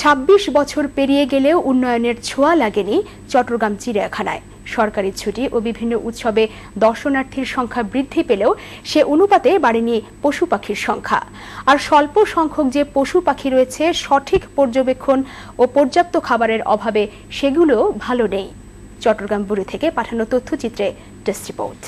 ২৬ বছর পেরিয়ে গেলেও উন্নয়নের ছোঁয়া লাগেনি চট্টগ্রাম চিড়িয়াখানায়। সরকারি ছুটি ও বিভিন্ন উৎসবে দর্শনার্থীর সংখ্যা বৃদ্ধি পেলেও সে অনুপাতে বাড়েনি পশু পাখির সংখ্যা। আর স্বল্প সংখ্যক যে পশু পাখি রয়েছে, সঠিক পর্যবেক্ষণ ও পর্যাপ্ত খাবারের অভাবে সেগুলো ভালো নেই। চট্টগ্রাম বুড়ি থেকে পাঠানো তথ্যচিত্রে টেস্ট রিপোর্ট।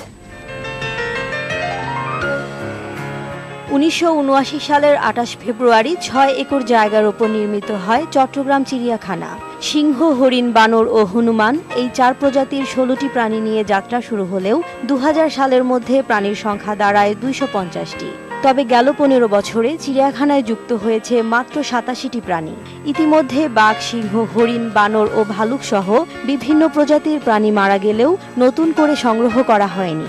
উনিশশো উনআশি সালের আঠাশ ফেব্রুয়ারি ছয় একর জায়গার ওপর নির্মিত হয় চট্টগ্রাম চিড়িয়াখানা। সিংহ, হরিণ, বানর ও হনুমান এই চার প্রজাতির ষোলোটি প্রাণী নিয়ে যাত্রা শুরু হলেও দু হাজার সালের মধ্যে প্রাণীর সংখ্যা দাঁড়ায় দুইশো পঞ্চাশটি। তবে গেল পনেরো বছরে চিড়িয়াখানায় যুক্ত হয়েছে মাত্র সাতাশিটি প্রাণী। ইতিমধ্যে বাঘ, সিংহ, হরিণ, বানর ও ভালুক সহ বিভিন্ন প্রজাতির প্রাণী মারা গেলেও নতুন করে সংগ্রহ করা হয়নি।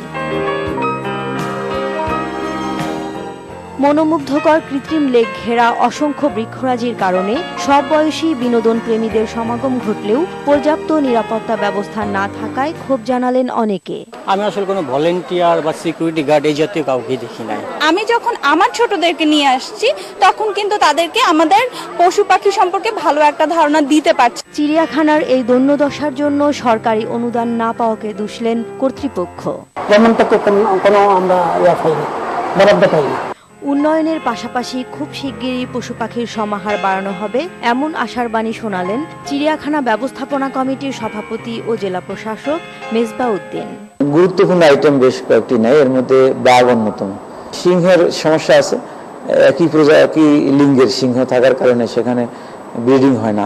মনোমুগ্ধকর কৃত্রিম লেক ঘেরা অসংখ্য বৃক্ষরাজির কারণে সব বয়সী বিনোদন প্রেমীদের সমাগম ঘটলেও পর্যাপ্ত নিরাপত্তা ব্যবস্থা না থাকায় ক্ষোভ জানালেন অনেকে। আমি আসলে কোনো ভলেন্টিয়ার বা সিকিউরিটি গার্ড এই জাতীয় কাউকে দেখি নাই। আমি যখন আমার ছোটদেরকে নিয়ে আসছি তখন কিন্তু তাদেরকে আমাদের পশু পাখি সম্পর্কে ভালো একটা ধারণা দিতে পারছি। চিড়িয়াখানার এই দৈন্যদশার জন্য সরকারি অনুদান না পাওয়াকে দুষলেন কর্তৃপক্ষ। যেমনটাকে কোনো কোনো আমরা ইয়া পাইনি বরাদ্দ পাইনি। উন্নয়নের পাশাপাশি খুব শিগগিরই পশু পাখির সমাহার বাড়ানো হবে এমন আশার বাণী শোনালেন চিড়িয়াখানা ব্যবস্থাপনা কমিটির সভাপতি ও জেলা প্রশাসক মেজবা উদ্দিন গুরুত্বপূর্ণ আইটেম বেশ কয়েকটি নেই এর মধ্যে বাঘ অন্যতম। সিংহের সমস্যা আছে একই প্রজা একই লিঙ্গের সিংহ থাকার কারণে সেখানে ব্রিডিং হয় না।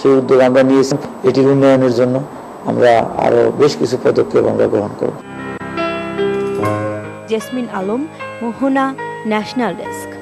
সেই উদ্যোগ আমরা নিয়েছি এটির উন্নয়নের জন্য আমরা আরও বেশ কিছু পদক্ষেপ আমরা গ্রহণ করব। Jesmin Alam Mohona national desk.